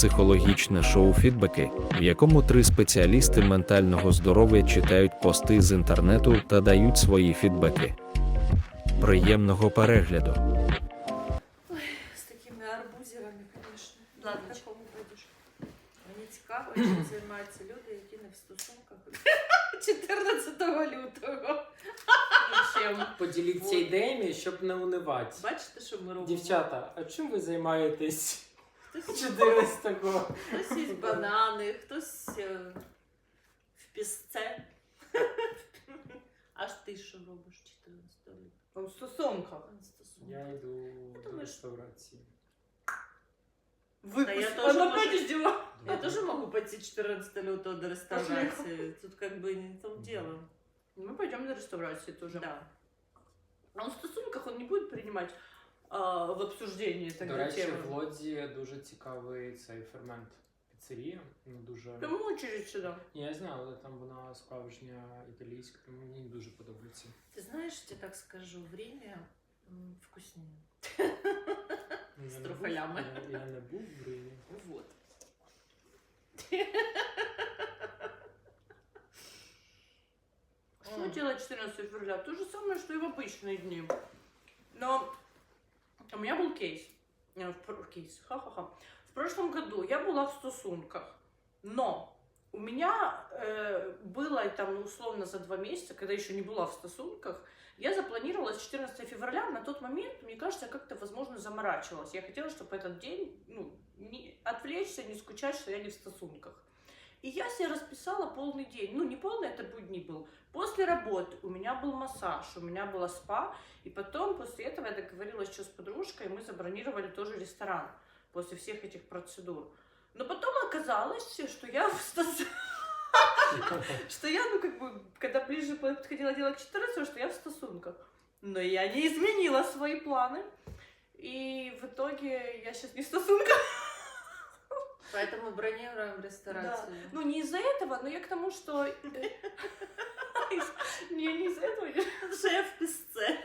психологічне шоу Фідбеки, в якому три спеціалісти ментального здоров'я читають пости з інтернету та дають свої фідбеки. Приємного перегляду! З такими арбузерами, звісно. Ладно, На чи- кому пойдеш? Мені цікаво, чим займаються люди, які не в стосунках 14 лютого. Поділіться ідеями, щоб не унивати. Бачите, що ми робимо? Дівчата, а чим ви займаєтесь Хтось, 14-го? хтось їсть банани, хтось е, в пісце. Аж ти що робиш 14 лютого? У стосунках. В стосунках. Я йду Я в думаю, реставрації. Да я Выпуск. тоже Она можу- опять издевалась. Я тоже могу пойти 14 лютого до реставрации. Тут как бы не в том дело. Мы пойдем на реставрацию тоже. Да. А он в стосунках он не будет принимать а, в обсуждении До тогда речі, темы. в Лодзі дуже цікавий цей фермент піцерія. Ну дуже. Прямо очередь сюда. Ні, Я знаю, але там вона справжня італійська, мені дуже подобається. Ты знаешь, я тебе так скажу, время м, вкуснее. Ну, З я не був- трофелями. Я, я не був в Римі. Вот. Что делать 14 февраля? То же самое, что и в обычные дни. Но у меня был кейс. Э, Кейс, ха-ха-ха. В прошлом году я была в стосунках, но у меня э, было там ну, условно за два месяца, когда еще не была в стосунках, я запланировала с 14 февраля. На тот момент, мне кажется, я как-то, возможно, заморачивалась. Я хотела, чтобы этот день, ну, не отвлечься, не скучать, что я не в стосунках. И я себе расписала полный день. Ну, не полный, это будний был. После работы у меня был массаж, у меня была спа. И потом, после этого, я договорилась еще с подружкой, и мы забронировали тоже ресторан после всех этих процедур. Но потом оказалось, что я что я, ну, как бы, когда ближе подходила дело к 14, что я в стосунках. Но я не изменила свои планы. И в итоге я сейчас не в стосунках. Поэтому бронируем ресторацию. Ну, не из-за этого, но я к тому, что... э, Не, не из-за этого. Что я в песце.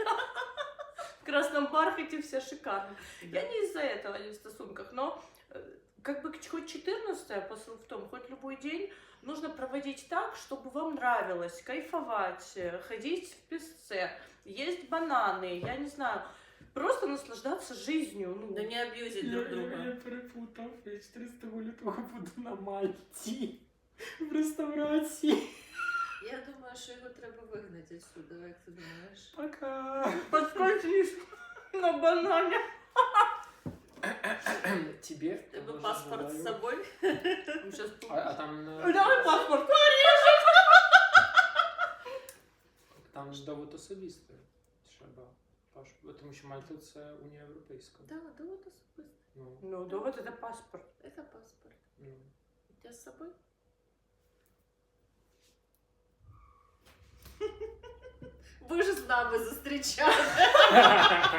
В красном бархате все шикарно. Я не из-за этого не в стосунках, но э, как бы хоть 14 посыл в том, хоть любой день нужно проводить так, чтобы вам нравилось, кайфовать, э, ходить в песце, есть бананы, я не знаю, просто наслаждаться жизнью. Ну, Да не абьюзить друг друга. перепутав. Я 14 лютого буду на Мальті. В реставрації. Я думаю, що його треба вигнати сюди, як ти думаєш? Пока. подскользнись на банане. Тебе? Тебе паспорт з собою? Сейчас... А, а там, е, Давай паспорт. там ж довод особисто. Треба. Паш- Тому що Мальта це Унія Європейська. Так, да, от особисто. Ну, Ну, да вот это паспорт. Це паспорт. ну. У тебе з собою? Ви ж з нами зустрічали.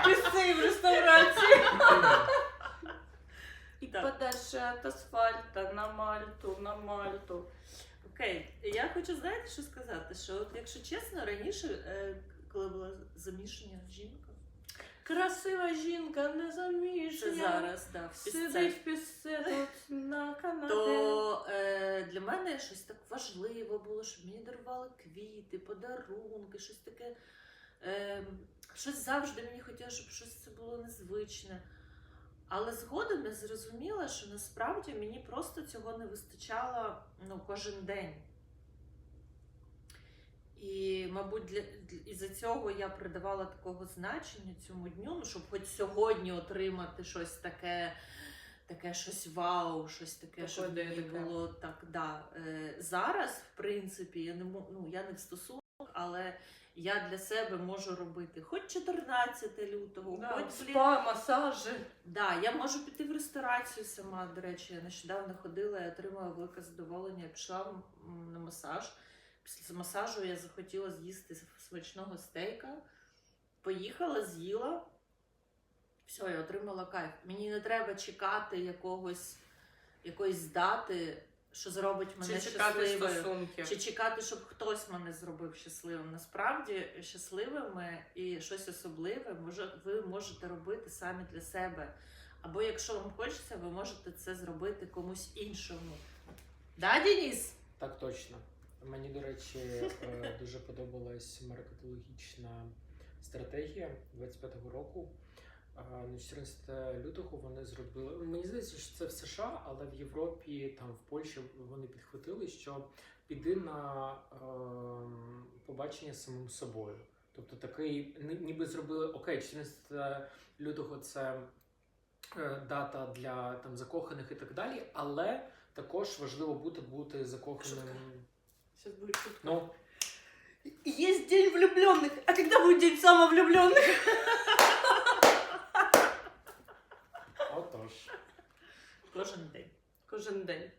Песцы в реставрации. И Так. подальше от асфальта на Мальту, на Мальту. Окей, я хочу знаєте, що сказати? Що от, якщо чесно, раніше, е, коли була замішання жінка, Красива жінка, не це зараз, да, в Сидить в пісце тут на канапі. то е, для мене щось так важливо було, щоб мені дарували квіти, подарунки, щось таке. Е, щось завжди мені хотілося, щоб щось це було незвичне. Але згодом я зрозуміла, що насправді мені просто цього не вистачало ну, кожен день. І, мабуть, для, для із-за цього я придавала такого значення цьому дню, ну, щоб хоч сьогодні отримати щось таке, таке щось вау, щось таке, Таке щоб мені було так. Да. Е, зараз, в принципі, я не ну, я не в стосунках, але я для себе можу робити хоч 14 лютого, Да, хоч блін, спа, масажі. Да, я можу піти в ресторацію сама. До речі, я нещодавно ходила і отримала велике задоволення. Я пішла на масаж. Після масажу я захотіла з'їсти смачного стейка. Поїхала, з'їла. Все, я отримала кайф. Мені не треба чекати якогось, якоїсь дати, що зробить мене Чи чекати щасливою. стосунки. Чи чекати, щоб хтось мене зробив щасливим. Насправді щасливими і щось особливе може, ви можете робити самі для себе. Або якщо вам хочеться, ви можете це зробити комусь іншому. Да, Денис? Так точно. Мені, до речі, е, дуже подобалась маркетологічна стратегія 25-го року. Е, На 14 лютого вони зробили. Мені здається, що це в США, але в Європі, там в Польщі вони підхватили, що піди на ем, побачення з самим собою. Тобто такий, ніби зробили окей, 14 лютого це е, дата для там закоханих і так далі, але також важливо бути бути закоханим. Сейчас будет шутка. Ну, Есть день влюбленных, а когда будет день самовлюбленных? отож. Кожен день. Кожен день.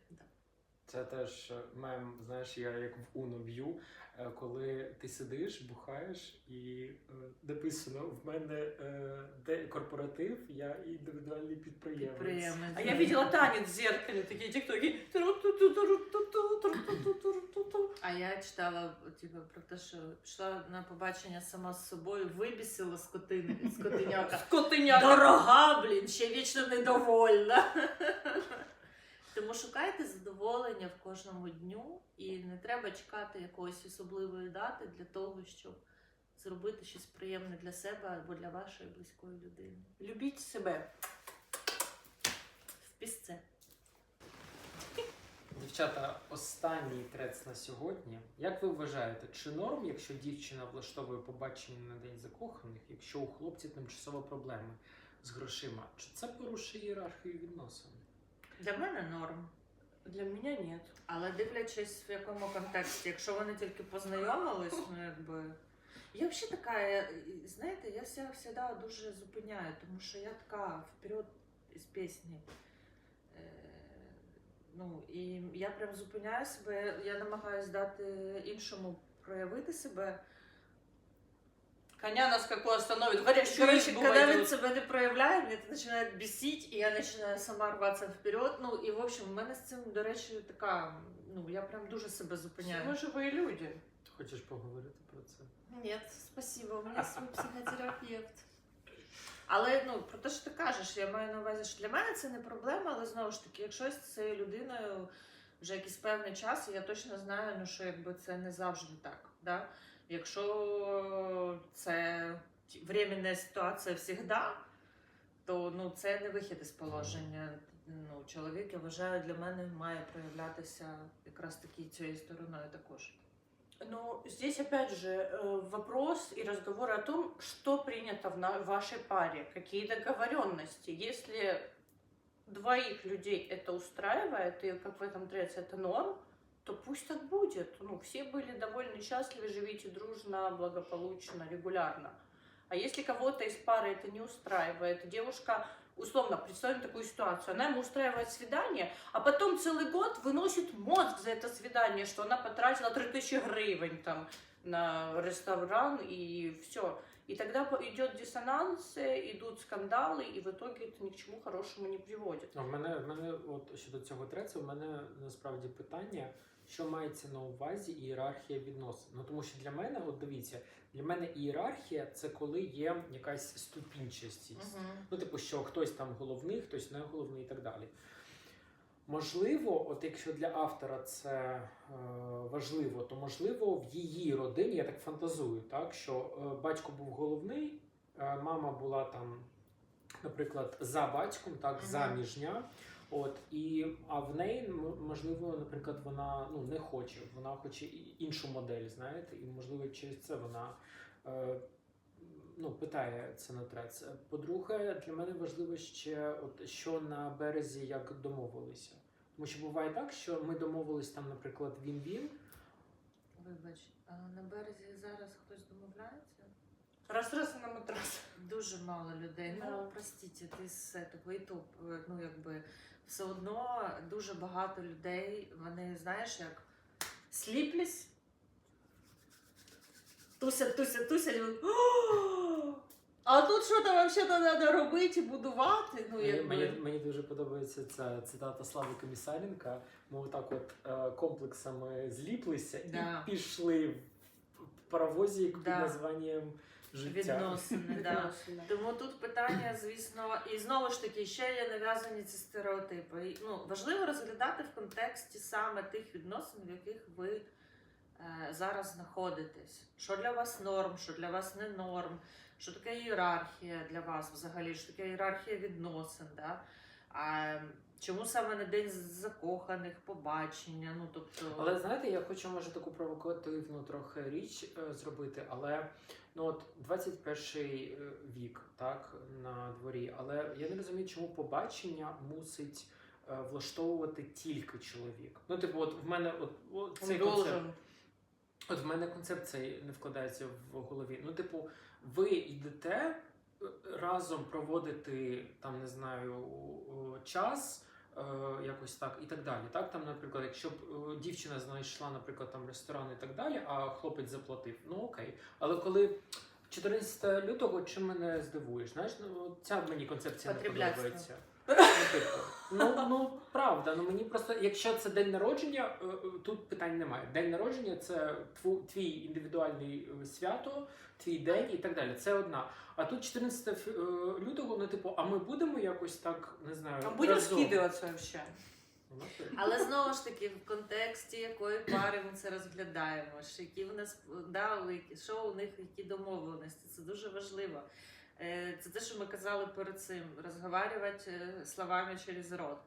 Це теж мем, знаєш, я як в Уно б'ю, е, коли ти сидиш, бухаєш і е, написано: в мене е, де корпоратив, я індивідуальний підприємець. Підприємець. А я видела танец в такие тиктоки. Тру-ту-ту-ту-ру-ту-ту-ту-ту-ту-ту. А я читала типу, про те, що пішла на побачення сама з собою, вибісила скотини, скотиняка. Скотиняка. Дорога, блін, ще вічно недовольна. Тому шукайте задоволення в кожному дню і не треба чекати якоїсь особливої дати для того, щоб зробити щось приємне для себе або для вашої близької людини. Любіть себе. В пісце. Дівчата, останній трец на сьогодні. Як ви вважаєте, чи норм, якщо дівчина влаштовує побачення на день закоханих, якщо у хлопця тимчасово проблеми з грошима, чи це порушує ієрархію відносин? Для мене норм. Для меня нет. Але дивлячись в якому контексті, якщо вони тільки познайомились, ну якби. Я взагалі така, я, знаєте, я завжди дуже зупиняю, тому що я така вперед із пісні. Е, ну, і я прям зупиняю себе, я намагаюся дати іншому проявити себе. Коня на скаку остановит, Коротше, избу коли він войдет. себе не проявляє, мене це починає бісити, і я починаю сама рватися вперед. Ну і в общем, в мене з цим, до речі, така. Ну, я прям дуже себе зупиняю. Мы живые люди. Хочеш поговорити про це? Ні, спасибо, у мене свій психотерапевт. Але ну про те, що ти кажеш, я маю на увазі, що для мене це не проблема, але знову ж таки, якщо з цією людиною вже якийсь певний час, і я точно знаю, ну що якби це не завжди так. Да? Якщо це временна ситуація завжди, то ну це не вихід із положення. Ну, чоловік, я вважаю, для мене має проявлятися якраз таки цією стороною також. Но здесь опять же э, вопрос и разговор о том, что принято в на- вашей паре, какие договоренности. Если двоих людей это устраивает, и как в этом треце это норм, то пусть так будет. Ну, все были довольны, счастливы, живите дружно, благополучно, регулярно. А если кого-то из пары это не устраивает, девушка, условно, представим такую ситуацию, она ему устраивает свидание, а потом целый год выносит мозг за это свидание, что она потратила 3000 гривен там на ресторан и все. И тогда идет диссонанс, идут скандалы, и в итоге это ни к чему хорошему не приводит. А в мене, в мене, от щодо цього трецу, в мене насправді питання, що мається на увазі ієрархія відносин. Ну тому що для мене, от дивіться, для мене ієрархія це коли є якась ступінчастість. Ну, типу, що хтось там головний, хтось не головний і так далі. Можливо, от якщо для автора це е, важливо, то можливо в її родині, я так фантазую, так, що е, батько був головний, е, мама була там, наприклад, за батьком, так, Мгм. заміжня. От, і, а в неї, можливо, наприклад, вона ну, не хоче, вона хоче іншу модель, знаєте, і можливо через це вона е, ну, питає це на трец. По-друге, для мене важливо ще, от, що на березі як домовилися. Тому що буває так, що ми домовились там, наприклад, він-він, Вибач, а на березі зараз хтось домовляється? Раз-раз на матрас. Дуже мало людей. Да. Ну, простіть, ти з того і то, е, ну якби все одно дуже багато людей, вони, знаєш, як сліплись, тусять, тусять, тусять, і вони, «О! а тут що там взагалі треба робити і будувати? Ну, Мені, якби. мені, мені дуже подобається ця цитата Слави Комісаренка. Ми отак от е, комплексами зліплися Да. і пішли в паровозі під Да. названням життя. відносини. да. Відносини. Тому тут питання, звісно, і знову ж таки, ще є нав'язані ці стереотипи. І, Ну, важливо розглядати в контексті саме тих відносин, в яких ви е, зараз знаходитесь. Що для вас норм, що для вас не норм, що таке ієрархія для вас взагалі, що таке ієрархія відносин. Да? А чому саме на день закоханих, побачення? Ну, тобто... Але знаєте, я хочу може таку провокативну трохи річ е, зробити, але ну от 21 вік, так, на дворі. Але я не розумію, чому побачення мусить е, влаштовувати тільки чоловік. Ну, типу, от в мене от, от цей концепт. От в мене концепт цей не вкладається в голові. Ну, типу, ви йдете е, разом проводити там, не знаю, час. Е, Якось так і так далі. Так, там, наприклад, якщо б е, дівчина знайшла, наприклад, там ресторан і так далі, а хлопець заплатив, ну окей. Але коли 14 лютого, чим мене здивуєш? Знаєш, ну ця мені концепція не подобається. Ну, типу, ну, ну правда, ну мені просто, якщо це день народження, е, е, тут питань немає. День народження це твій індивідуальний е, свято, твій день і так далі. Це одна. А тут 14 е, лютого, ну типу, а ми будемо якось так, не знаю, А будем разом? скидываться вообще. Ну. Але знову ж таки, в контексті якої пари ми це розглядаємо, що які в нас да, що у них які домовленості. Це дуже важливо. Е, Це те, що ми казали перед цим: розговарювати е, словами через рот.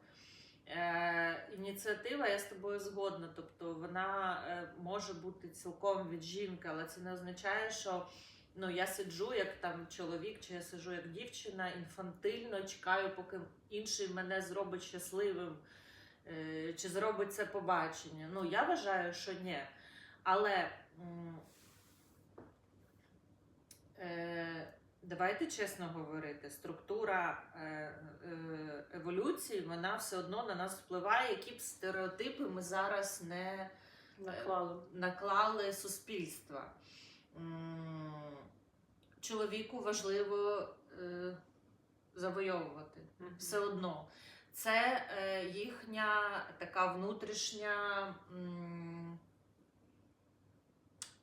Е, ініціатива, я з тобою згодна. Тобто вона може бути цілком від жінки, але це не означає, що ну, я сиджу як там чоловік, чи я сиджу як дівчина, інфантильно чекаю, поки інший мене зробить щасливим. Чи зробить це побачення? Ну, я вважаю, що ні. Але давайте чесно говорити, структура е, е, еволюції вона все одно на нас впливає, які б стереотипи ми зараз не Наклали. наклали суспільства. Чоловіку важливо е, завойовувати все одно. Це е, їхня така внутрішня.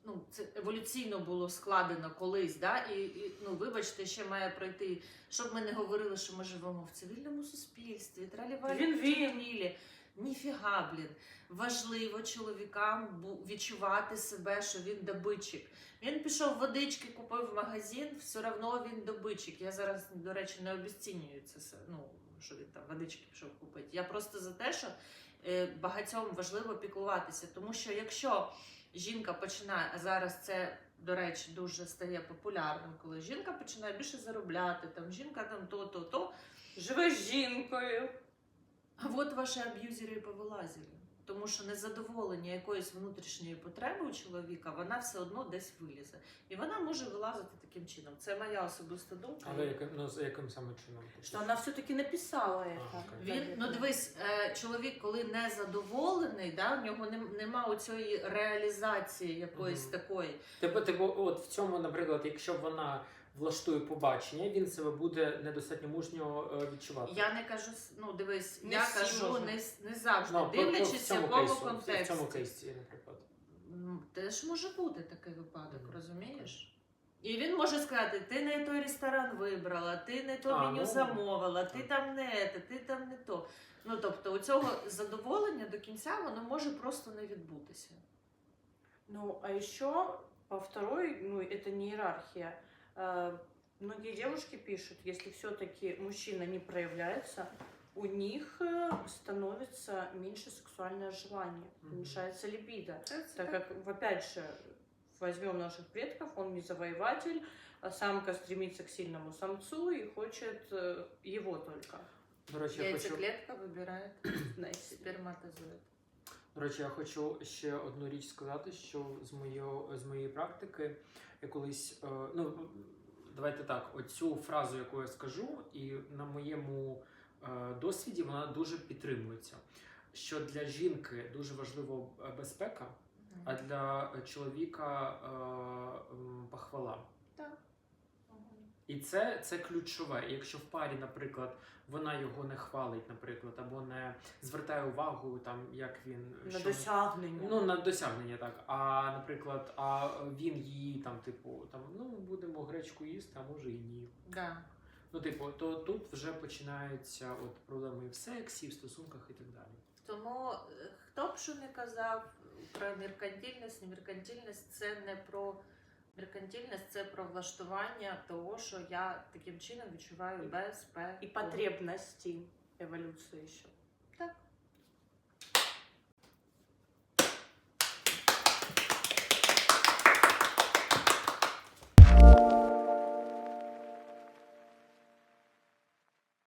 Ну, це еволюційно було складено колись, да? і, і ну, вибачте, ще має пройти, щоб ми не говорили, що ми живемо в цивільному суспільстві, тралівалі, він. Ніфіга, блін. Важливо чоловікам відчувати себе, що він добичик. Він пішов водички, купив в магазин, все одно він добичик. Я зараз, до речі, не обіцінюю це. Ну, що він там водички пішов купити. Я просто за те, що е, багатьом важливо піклуватися. Тому що якщо жінка починає, зараз це. До речі, дуже стає популярним, коли жінка починає більше заробляти, там жінка там то, то, то. Живе з жінкою. А от ваші аб'юзери і повилазили. Тому що незадоволення якоїсь внутрішньої потреби у чоловіка, вона все одно десь вилізе. І вона може вилазити таким чином. Це моя особиста думка. Але яким, ну, з яким саме чином? Что она все-таки написала это. Ага. Він, ну дивись, е, чоловік, коли не задоволений, да, в нього нем- нема оцієї реалізації якоїсь Мгм. такої. Типу, типу, от в цьому, наприклад, якщо вона влаштує побачення, він себе буде недостатньо мужньо е, відчувати. Я не кажу, ну дивись, Не я всі кажу не, с- не завжди, Ну, дивлячись, в цьому якому кейсу, контексті. В цьому кейсі, наприклад. Ну, Теж може бути такий випадок, Мгм. розумієш? І він може сказати: ти не той ресторан вибрала, ти не то А, меню ну, замовила, ти так. там не те, ти там не то. Ну тобто, у цього задоволення до кінця воно може просто не відбутися. Ну, а еще по второй, ну, это не иерархия. Э, Многие девушки пишут, если все-таки мужчина не проявляется, у них э, становится меньше сексуальное желание, Мгм. уменьшается либидо. Це, Так как, опять же, возьмем наших предков, он не завоеватель, а самка стремится к сильному самцу и хочет э, его только. До речі, я хочу, Яйцеклетка вибирає Знаете. сперматозоїд. до речі, я хочу ще одну річ сказати, що з моєї, з моєї практики я колись, е, ну давайте так, оцю фразу, яку я скажу, і на моєму е, досвіді вона дуже підтримується. Що для жінки дуже важлива е, безпека, а для чоловіка похвала. Так. І це, це ключове. Якщо в парі, наприклад, вона його не хвалить, наприклад, або не звертає увагу, там як він На що- досягнення. Ну, на досягнення так. А наприклад, а він її там, типу, там, ну будемо гречку їсти, а може і ні. Да. Ну, типу, то тут вже починаються от проблеми в сексі, в стосунках і так далі. Тому е, хто б що не казав про меркантильність, не меркантильність це не про меркантильність, це про влаштування того, що я таким чином відчуваю безпеку. І потребності еволюції. Так.